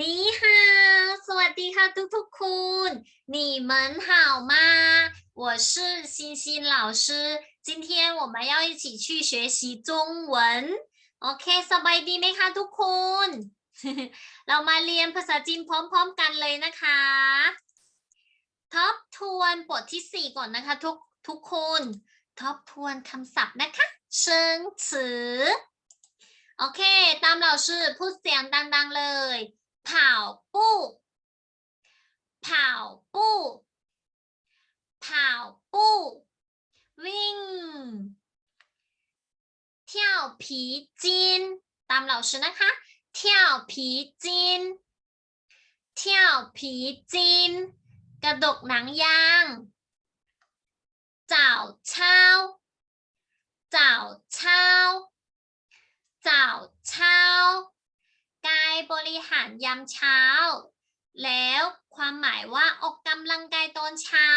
นี่ฮาวสวัสดีค่ะทุกๆคุณ你们好吗我是欣欣老师今天我们要一起去学习中文โอเคสบายดีไหมคะทุกคน เรามาเรียนภาษาจีนพร้อมๆกันเลยนะคะ ทบทวนบทที่สี่ก่อนนะคะ ทุกทุกคน ทบทวนคำศัพท์นะคะเชิงสือ โอเค ตามเราชื่อพูดเสียงดังๆเลย เผาปู้เผาปู้เผาปู้วิ่งเที่ยวผีจีนตามเราชื่อนะคะเที่ยวผีจีนเที่ยวผีจีนกระดกหนังยางเจ้าเช้าจ้าเช้าจ้าเช้า กายบริหารยามเช้า แล้วความหมายว่าออกกำลังกายตอนเช้า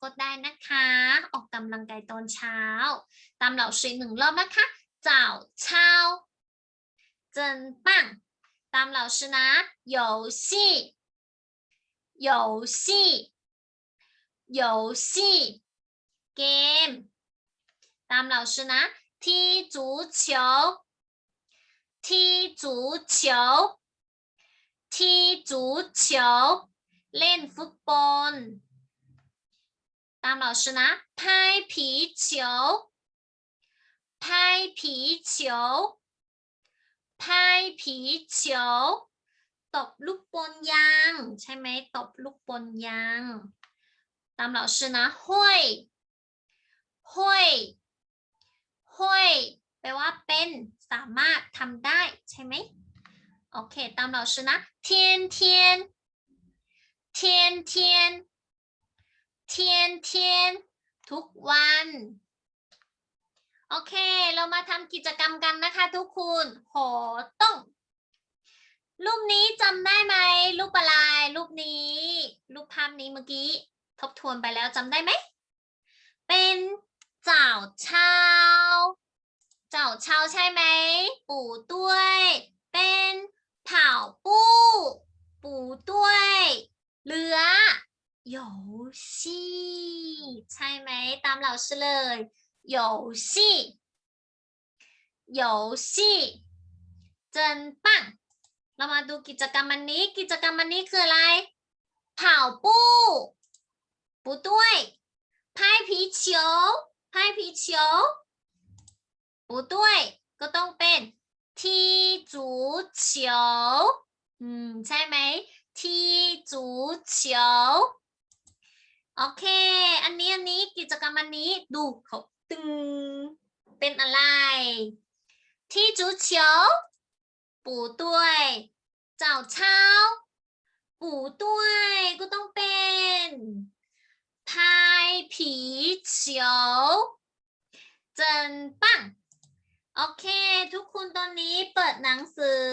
ก็ได้นะคะ ออกกำลังกายตอนเช้า ตามเหล่าชื่อหนึ่งรอบนะคะเจ้าเช้า真棒ตามเหล่าชื่อนะ游戏游戏游戏เกม ตามเหล่าชื่อนะ踢足球 踢足球踢足球เล่นฟุตบอล ตามเราชื่อนะ拍皮球拍皮球拍皮球ตบลูกบอลยาง ใช่ไหมตบลูกบอลยาง ตามเราชื่อนะห้วยห้วยห้วยแปลว่าเป็น สามารถทำได้ใช่ไหมโอเค ตามเราชื่อนะ天天天天天天ทุกวัน โอเค เรามาทำกิจกรรมกันนะคะทุกคนโหต้อง รูปนี้จำได้ไหม รูปอะไร รูปนี้ รูปภาพนี้เมื่อกี้ ทบทวนไปแล้วจำได้ไหม เป็นเจ้าเช้า เจ้าเช้าใช่ไหม ปู่ด้วย เป็นเผาปู้ ปู่ด้วย เรือ游戏ใช่ไหม ตามเราชื่อเลย游戏游戏真棒เรามาดูกิจกรรมอันนี้ กิจกรรมอันนี้คืออะไรเผาปู้ปูด้วย拍皮球拍皮球 不对ก็ต้องเป็นที่จูเฉียวอืใช่ไหมที่จูเฉีโอเค อันนี้อันนี้กิจกรรมอันนี้ดูเขาตึงเป็นอะไร ที่จูเฉียวปูด้วยจาเช้าปูด้วยก็ต้องเป็นพายผีเฉียวเจนปัง โอเค ทุกคนตอนนี้เปิดหนังสือ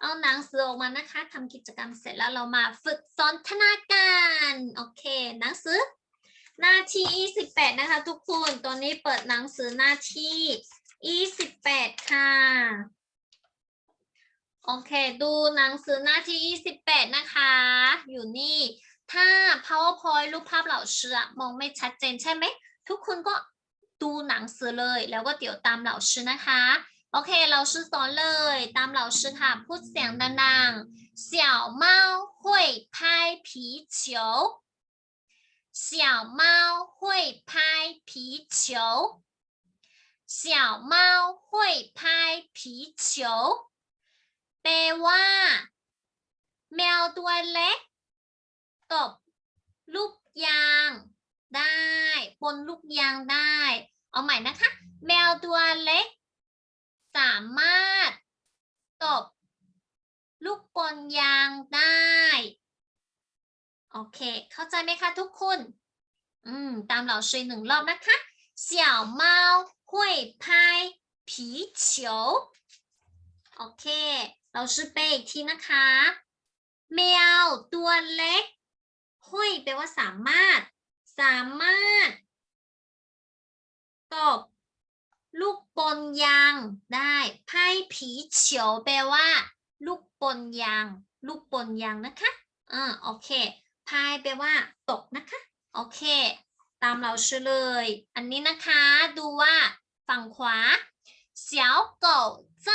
เอาหนังสือออกมานะคะทำกิจกรรมเสร็จแล้วเรามาฝึกสนทนาการโอเค หนังสือ หน้าที่28นะคะ ทุกคนตอนนี้เปิดหนังสือหน้าที่28ค่ะโอเค ดูหนังสือหน้าที่28นะคะ อยู่นี่ ถ้า powerpoint รูปภาพเหล่าเชื่อมองไม่ชัดเจนใช่ไหมทุกคนก็ ดูหนังสือเลย แล้วก็เดี๋ยวตามเหล่าชื่อนะคะ โอเค เราชื่อสอนเลย ตามเหล่าชื่อค่ะ พูดเสียงดังๆ小猫会拍皮球小猫会拍皮球小猫会拍皮球แปลว่า แมวตัวเล็ก ตบ ลูกยาง ได้บนลูกยางได้ เอาใหม่นะคะ แมวตัวเล็ก สามารถ ตบ ลูกบอลยางได้ โอเค เข้าใจไหมคะทุกคน อืม ตามเราช่วยหนึ่งรอบนะคะ小猫会拍皮球โอเค เราชื่อเปอีกทีนะคะ แมวตัวเล็ก ห้อยแปลว่าสามารถ สามารถ ตบ ลูกบอลยางได้ไพ่ผีเฉียวแปลว่า ลูกบอลยาง ลูกปนยางนะคะอ่าโอเค พายแปลว่าตกนะคะ โอเค ตามเราชื่อเลย อันนี้นะคะ ดูว่าฝั่งขวา小狗在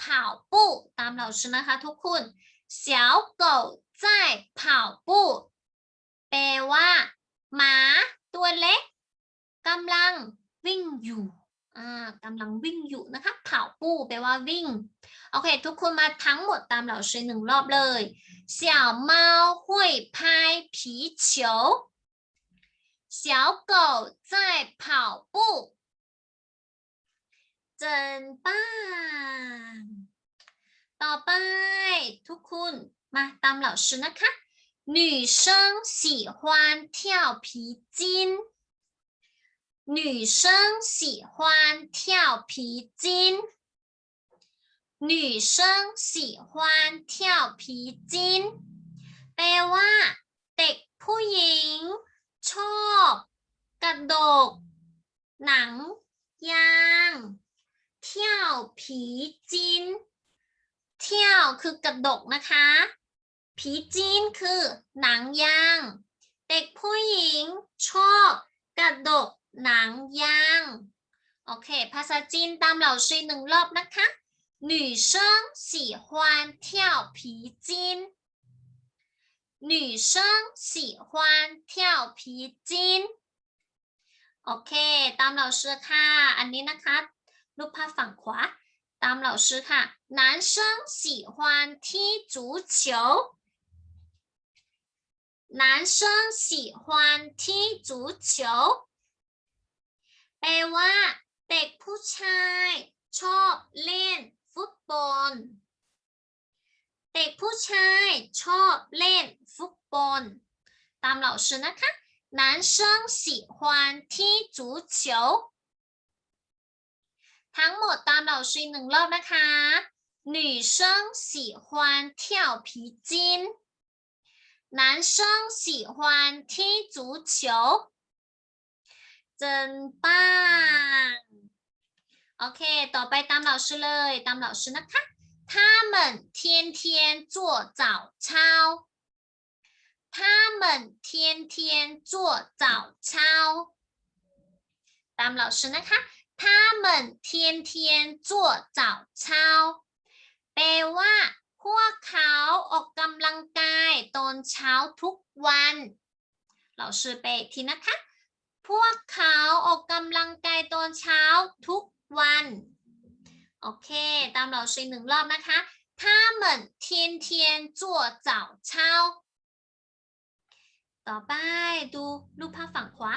跑步ตามเราชื่อนะคะทุกคน小狗在跑步แปลว่า หมาตัวเล็กกำลังวิ่งอยู่อ่ากำลังวิ่งอยู่นะคะเผาปูแปลว่าวิ่ง โอเค ทุกคนมาทั้งหมดตามเราชื่อหนึ่งรอบเลย小猫会拍皮球小狗在跑步เจินป้างต่อไป ทุกคนมาตามเราชื่อนะคะ 女生喜欢跳皮筋。女生喜欢跳皮筋。女生喜欢跳皮筋แปลว่า เด็กผู้หญิง ชอบกระดก หนังยางเที่ยวผีจิน เที่ยวคือกระดกนะคะ ผีจีนคือหนังยาง เด็กผู้หญิงชอบกระดกหนังยาง โอเค ภาษาจีนตามเราชื่อหนึ่งรอบนะคะ女生喜欢跳皮筋女生喜欢跳皮筋โอเค ตามเราชื่อค่ะ อันนี้นะคะ รูปภาพฝั่งขวา ตามเราชื่อค่ะ男生喜欢踢足球 男生喜欢踢足球แปลว่า เด็กผู้ชาย ชอบเล่นฟุตบอล เด็กผู้ชายชอบเล่นฟุตบอล ตาม老师นะคะ男生喜欢踢足球ทั้งหมดตามเราชื่อหนึ่งรอบนะคะ女生喜欢跳皮筋 男生喜欢踢足球真棒โอเค ต่อไปตามเราชื่อเลย ตามเราชื่อนะคะ他们天天做早操他们天天做早操ตามเราชื่อนะคะ他们天天做早操แปลว่า พวกเขาออกกำลังกายตอนเช้าทุกวัน เราชื่อไปอีกทีนะคะ พวกเขาออกกำลังกายตอนเช้าทุกวัน โอเค ตามเราชื่อหนึ่งรอบนะคะ他们天天做早操ต่อไปดูรูปภาพฝั่งขวา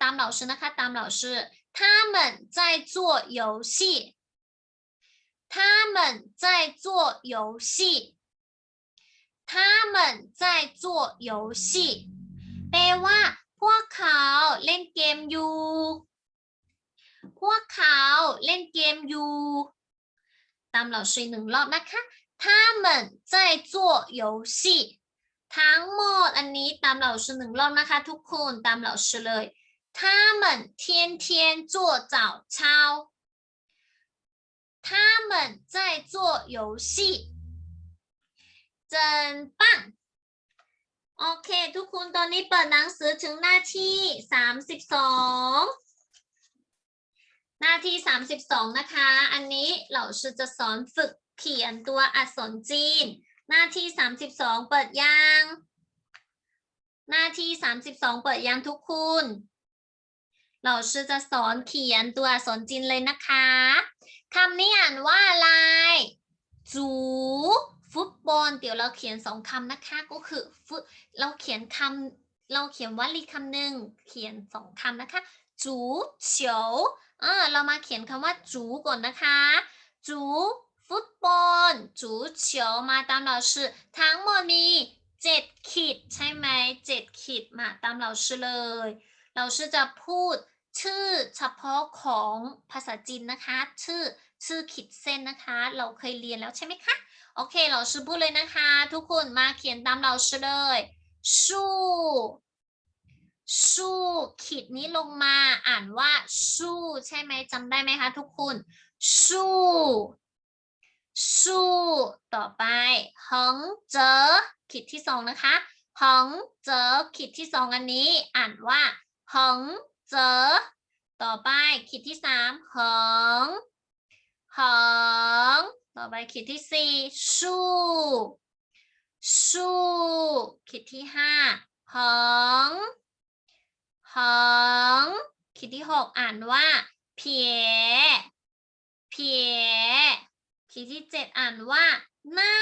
ตามเราชื่อนะคะ ตามเราชื่อ他们在做游戏 他们在做游戏他们在做游戏แปลว่า พวกเขาเล่นเกมอยู่ พวกเขาเล่นเกมอยู่ ตามเราชื่อหนึ่งรอบนะคะ他们在做游戏ทั้งหมดอันนี้ตามเราชื่อหนึ่งรอบนะคะ ทุกคนตามเราชื่อเลย他们天天做早操 他们在做游戏真棒โอเค ทุกคนตอนนี้เปิดหนังสือถึงหน้าที่สามสิบสองหน้าที่สามสิบสองนะคะ อันนี้เราจะสอนฝึกเขียนตัวอักษรจีน หน้าที่สามสิบสองเปิดยัง หน้าที่สามสิบสองเปิดยังทุกคนเราจะสอนเขียนตัวอักษรจีนเลยนะคะ คำนี้อ่านว่าอะไรจูฟุตบอลเดี๋ยวเราเขียนสองคำนะคะก็คือฟุเราเขียนคำเราเขียนวลีคำหนึ่งเขียนสองคำนะคะจูเฉียวเออเรามาเขียนคำว่าจูก่อนนะคะจูฟุตบอลจูเฉียวมาตามเราชื่อทั้งหมดมีเจ็ดขีดใช่ไหมเจ็ดขีดมาตามเราชื่อเลย เราชื่อจะพูด ชื่อเฉพาะของภาษาจีนนะคะ ชื่อชื่อขีดเส้นนะคะ เราเคยเรียนแล้วใช่ไหมคะโอเคเราชื่อพูดเลยนะคะ ทุกคนมาเขียนตามเราชื่อเลยสู้สู้ขีดนี้ลงมาอ่านว่าสู้ใช่ไหมจำได้ไหมคะทุกคนสู้สู้ต่อไปหงเจอขีดที่สองนะคะหงเจอขีดที่สองอันนี้ อ่านว่าหง เจอ ต่อไปขีดที่สามหงหงต่อไปขีดที่สี่สู้สู้ขีดที่ห้าหงหงขีดที่หกอ่านว่าเพียเพียขีดที่เจ็ดอ่านว่า หน้า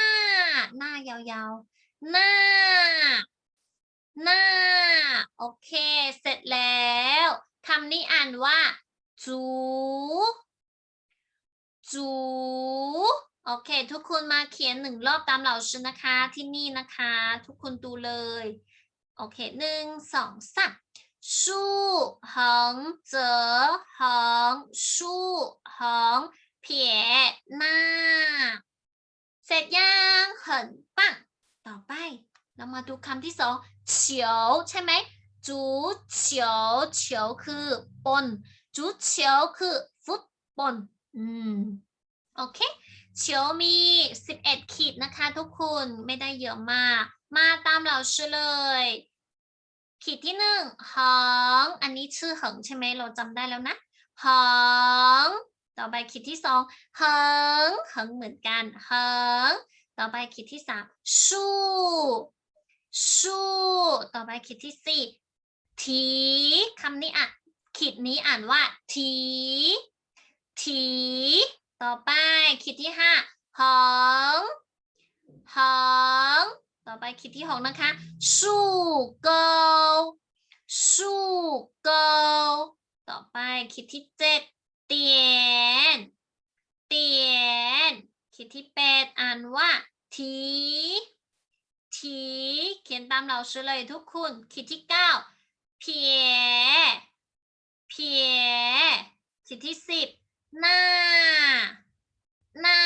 หน้ายาวๆ หน้า หน้า โอเค เสร็จแล้วคำนี้อ่านว่า จูจูโอเค ทุกคนมาเขียนหนึ่งรอบตามเหล่าชอนะคะที่นี่นะคะ ทุกคนดูเลย โอเคหนึ่งสองสามสู้หงเจอหงสู้หงเพียหน้า เสร็จยัง很棒ต่อไป เรามาดูคำที่สองเฉียวใช่ไหมจูเฉียวเฉียวคือบอลจูเฉียวคือฟุตบอลอืมโอเคเฉียวมี 11 ขีดนะคะทุกคนไม่ได้เยอะมาก มาตามเราชื่อเลย ขีดที่หนึ่งหองอันนี้ชื่อหงใช่ไหมเราจำได้แล้วนะหองต่อไปขีดที่สองหงหงเหมือนกันหงต่อไปขีดที่สามสู้ สู้ต่อไปขีดที่สี่ทีคำนี้อะขีดนี้อ่านว่าทีทีต่อไปขีดที่ห้าหองหองต่อไปขีดที่หกนะคะสู้เกาสู้เกาต่อไปขีดที่เจ็ดเตียนเตียนขีดที่แปดอ่านว่าที ทีเขียนตามเราชื่อเลยทุกคนขีดที่เก้าเพียเพียขีดที่สิบหน้า หน้า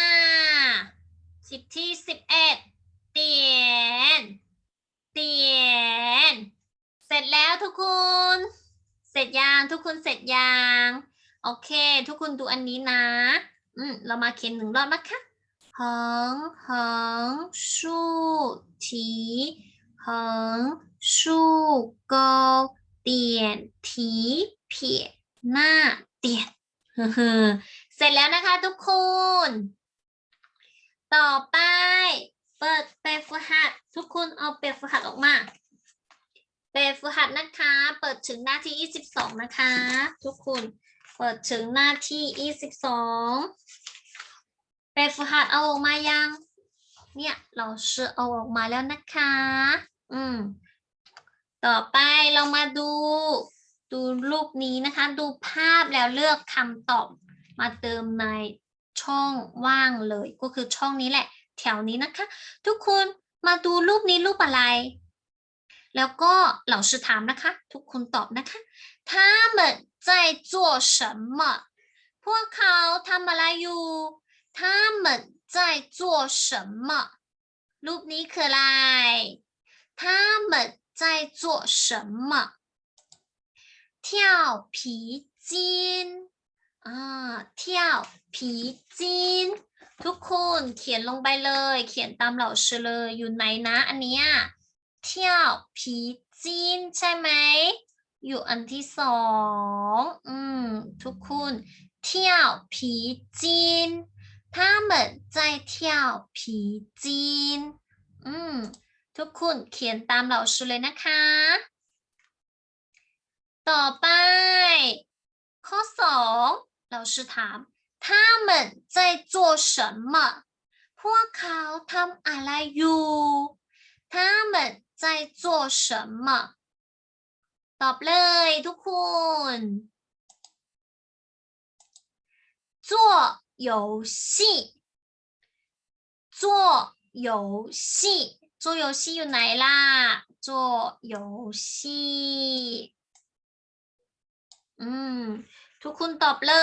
ขีดที่สิบเอ็ดเตียนเตียนเสร็จแล้วทุกคน เสร็จยังทุกคนเสร็จยังโอเค ทุกคนดูอันนี้นะ อืมเรามาเขียนหนึ่งรอบนะคะ หงหงสู้ทีหงสู้เกาเตียนทีเพียหน้าเตียนเสร็จแล้วนะคะทุกคน ต่อไป เปิดเปรฝึกหัด ทุกคนเอาเปรฝึกหัดออกมา เปรฝึกหัดนะคะ เปิดถึงหน้าที่ 22 นะคะ ทุกคน เปิดถึงหน้าที่ 22 เปรฝึกหัดเอาออกมายัง เนี่ยเราเชื่อเอาออกมาแล้วนะคะ อืม ต่อไปเรามาดู ดูรูปนี้นะคะ ดูภาพแล้วเลือกคำตอบมาเติมในช่องว่างเลย ก็คือช่องนี้แหละ แถวนี้นะคะ ทุกคนมาดูรูปนี้รูปอะไร แล้วก็เหล่าชื่อถามนะคะ ทุกคนตอบนะคะ他们在做什么พวกเขาทำอะไรอยู่ 他们在做什么รูปนี้คืออะไร他们在做什么跳皮筋อ่าเที่ยวผีจีน ทุกคนเขียนลงไปเลย เขียนตามเหล่าชื่อเลยอยู่ไหนนะอันเนี้ยเที่ยวผีจีนใช่ไหม อยู่อันที่สองอืม ทุกคนเที่ยวผีจีน 他们在跳皮筋อืม ทุกคนเขียนตามเหล่าชื่อเลยนะคะ ต่อไป ข้อสองเราชื่อถาม他们在做什么พวกเขาทำอะไรอยู่他们在做什么ตอบเลยทุกคน做 游戏做游戏做游戏อยู่ไหนล่ะ做游戏อืม ทุกคนตอบเล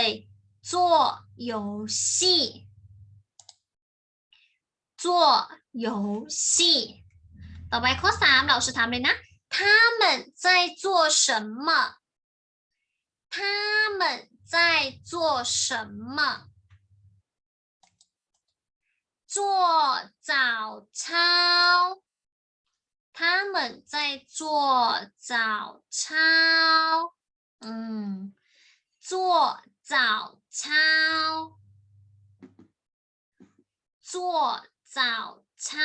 ย做游戏做游戏ต่อไปข้อสามเราจะถามเลยนะ他们在做什么他们 在做什么？做早操。他们在做早操。嗯，做早操。做早操。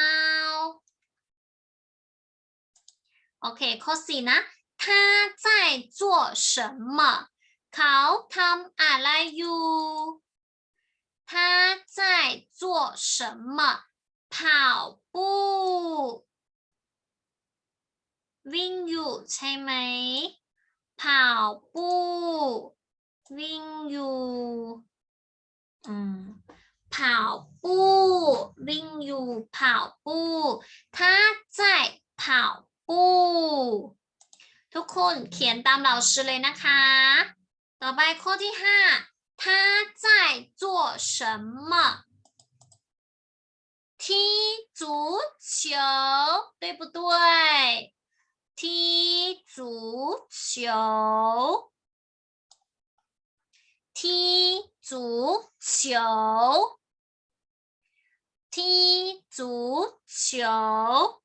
OK，COSI 呢？他在做什么？ เขาทำอะไรอยู่他在做什么跑步วิ่งอยู่ใช่ไหม跑步วิ่งอยู่อืม跑步วิ่งอยู่跑步他在跑步ทุกคนเขียนตามเราชื่อเลยนะคะ my coty 哈他在做什么？踢足球对不对？踢足球踢足球踢足球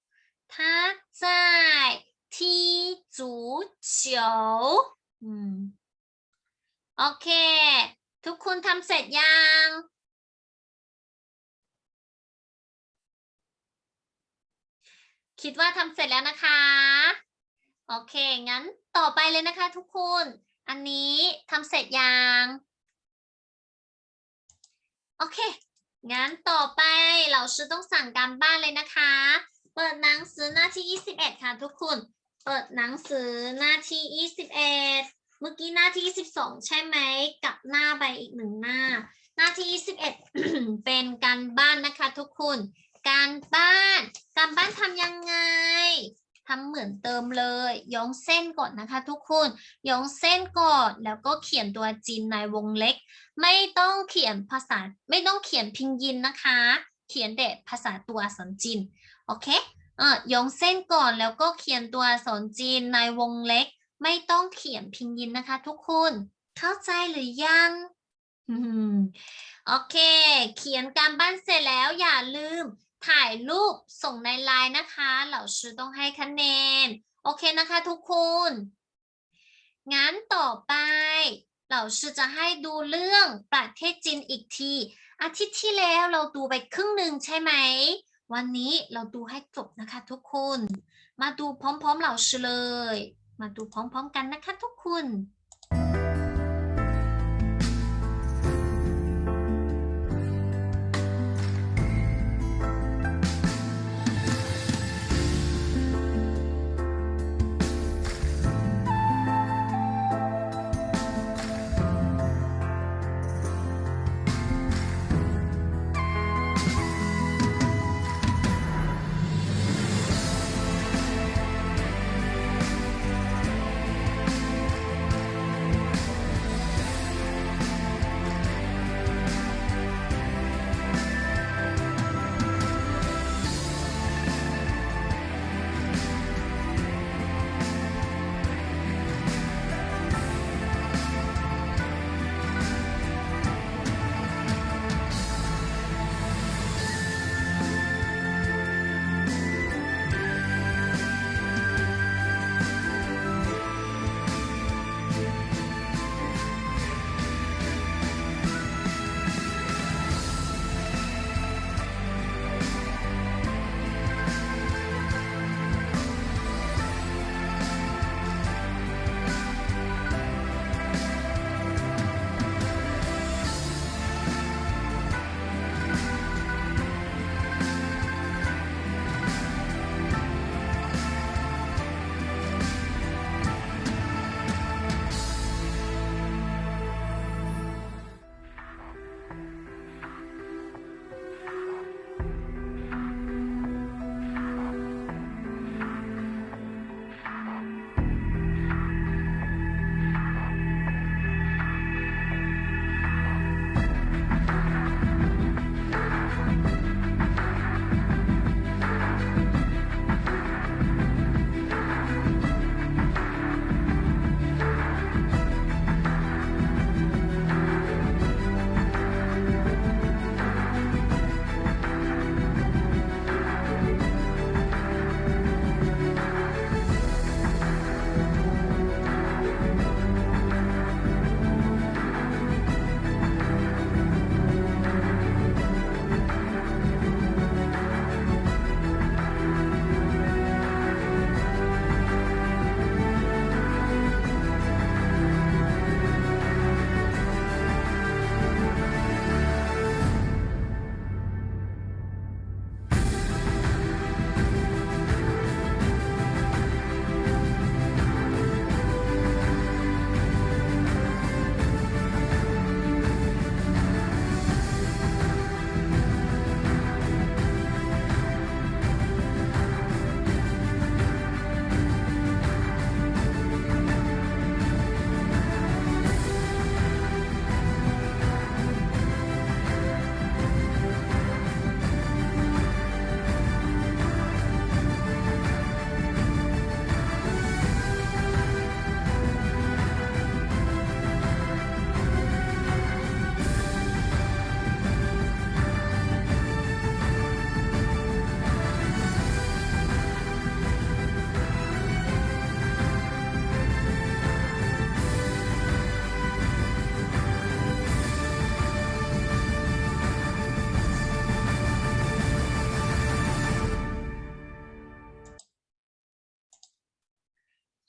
他在踢足球。嗯。 โอเค ทุกคนทำเสร็จยังคิดว่าทำเสร็จแล้วนะคะ โอเค งั้นต่อไปเลยนะคะ ทุกคน อันนี้ทำเสร็จยัง โอเค งั้นต่อไปเราชื่อต้องสั่งการบ้านเลยนะคะ เปิดหนังสือหน้าที่ 21 ค่ะทุกคน เปิดหนังสือหน้าที่ 21 เมื่อกี้หน้าที่22ใช่ไหมกลับหน้าไปอีกหนึ่งหน้า หน้าที่ 21 เป็นการบ้านนะคะทุกคน การบ้าน การบ้านทำยังไงทำเหมือนเติมเลยย้องเส้นก่อนนะคะ ทุกคนย้องเส้นก่อนแล้วก็เขียนตัวจีนในวงเล็ก ไม่ต้องเขียนภาษาไม่ต้องเขียนพิงยินนะคะ เขียนแต่ภาษาตัวอักษรจีนโอเคเออยองเส้นก่อนแล้วก็เขียนตัวอักษรจีนในวงเล็ก ไม่ต้องเขียนพิงยินนะคะ ทุกคน เข้าใจหรือยังอืมโอเค เขียนการบ้านเสร็จแล้วอย่าลืมถ่ายรูปส่งในไลน์นะคะเหล่าชื่อต้องให้คะแนน โอเคนะคะทุกคน งั้นต่อไปเหล่าชื่อจะให้ดูเรื่องประเทศจีนอีกที อาทิตย์ที่แล้วเราดูไปครึ่งหนึ่งใช่ไหม วันนี้เราดูให้จบนะคะทุกคน มาดูพร้อมๆเหล่าชื่อเลย มาดูพร้อมๆกันนะคะทุกคน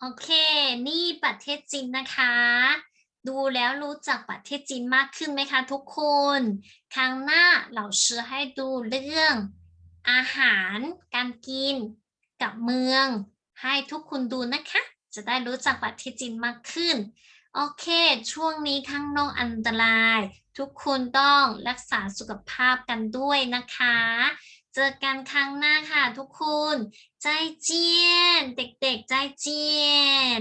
โอเค นี่ประเทศจีนนะคะ ดูแล้วรู้จักประเทศจีนมากขึ้นไหมคะทุกคน ครั้งหน้าเราเชื่อให้ดูเรื่อง อาหาร การกิน กับเมือง ให้ทุกคนดูนะคะ จะได้รู้จักประเทศจีนมากขึ้น โอเค ช่วงนี้ข้างนอกอันตราย ทุกคนต้องรักษาสุขภาพกันด้วยนะคะ เจอกันครั้งหน้าค่ะทุกคน ใจเจียน เด็กๆ ใจเจียน